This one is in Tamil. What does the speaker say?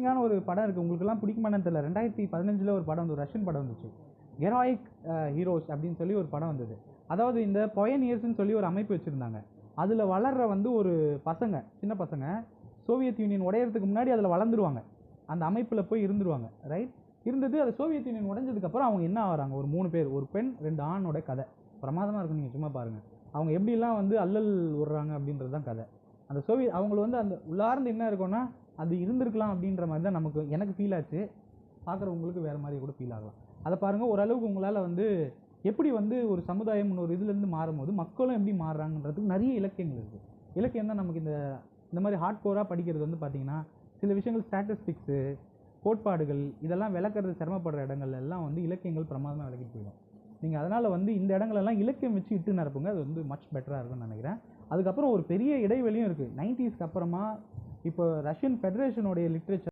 இன்ட்ரெஸ்டிங்கான ஒரு படம் இருக்குது உங்களுக்குலாம் பிடிக்குமானு தெரியல. ரெண்டாயிரத்தி பதினஞ்சில் ஒரு படம் வந்து ஒரு ரஷ்யன் படம் வந்துச்சு. ஹெராயிக் ஹீரோஸ் அப்படின்னு சொல்லி ஒரு படம் வந்தது. அதாவது இந்த பொயனியர்ஸ்னு சொல்லி ஒரு அமைப்பு வச்சுருந்தாங்க. அதில் வளர்ற வந்து ஒரு பசங்க சின்ன பசங்க சோவியத் யூனியன் உடையறதுக்கு முன்னாடி அதில் வளர்ந்துருவாங்க. அந்த அமைப்பில் போய் இருந்துருவாங்க. ரைட் இருந்தது அது சோவியத் யூனியன் உடஞ்சதுக்கப்புறம் அவங்க என்ன ஆகிறாங்க? ஒரு மூணு பேர் ஒரு பெண் ரெண்டு ஆணோட கதை. பிரமாதமாக இருக்கும் நீங்கள் சும்மா பாருங்கள் அவங்க எப்படிலாம் வந்து அல்லல் விடுறாங்க அப்படின்றது தான் கதை. அந்த சோவியத் அவங்களை வந்து அந்த உள்ளார்ந்து என்ன இருக்கும்னா அது இருந்திருக்கலாம் அப்படின்ற மாதிரி தான் நமக்கு எனக்கு ஃபீல் ஆச்சு. பார்க்குறவங்களுக்கு வேறு மாதிரி கூட ஃபீல் ஆகலாம். அதை பாருங்கள் ஓரளவுக்கு உங்களால் வந்து எப்படி வந்து ஒரு சமுதாயம் ஒரு இதுலேருந்து மாறும்போது மக்களும் எப்படி மாறுறாங்கன்றதுக்கு நிறைய இலக்கியங்கள் இருக்குது இலக்கியம் தான் நமக்கு இந்த இந்த மாதிரி ஹார்ட் கோராக படிக்கிறது வந்து பார்த்தீங்கன்னா சில விஷயங்கள் ஸ்டாட்டிஸ்டிக்ஸு கோட்பாடுகள் இதெல்லாம் விளக்குறது சிரமப்படுற இடங்கள் எல்லாம் வந்து இலக்கியங்கள் பிரமாதமாக விளக்கிட்டு போயிடும். நீங்கள் அதனால் வந்து இந்த இடங்களெல்லாம் இலக்கியம் வச்சு இட்டு நிரப்புங்க அது வந்து மச் பெட்டராக இருக்கும்னு நினைக்கிறேன். அதுக்கப்புறம் ஒரு பெரிய இடைவெளியும் இருக்குது நைன்டிஸ்க்கு அப்புறமா இப்போ ரஷ்யன் ஃபெடரேஷனுடைய லிட்ரேச்சர்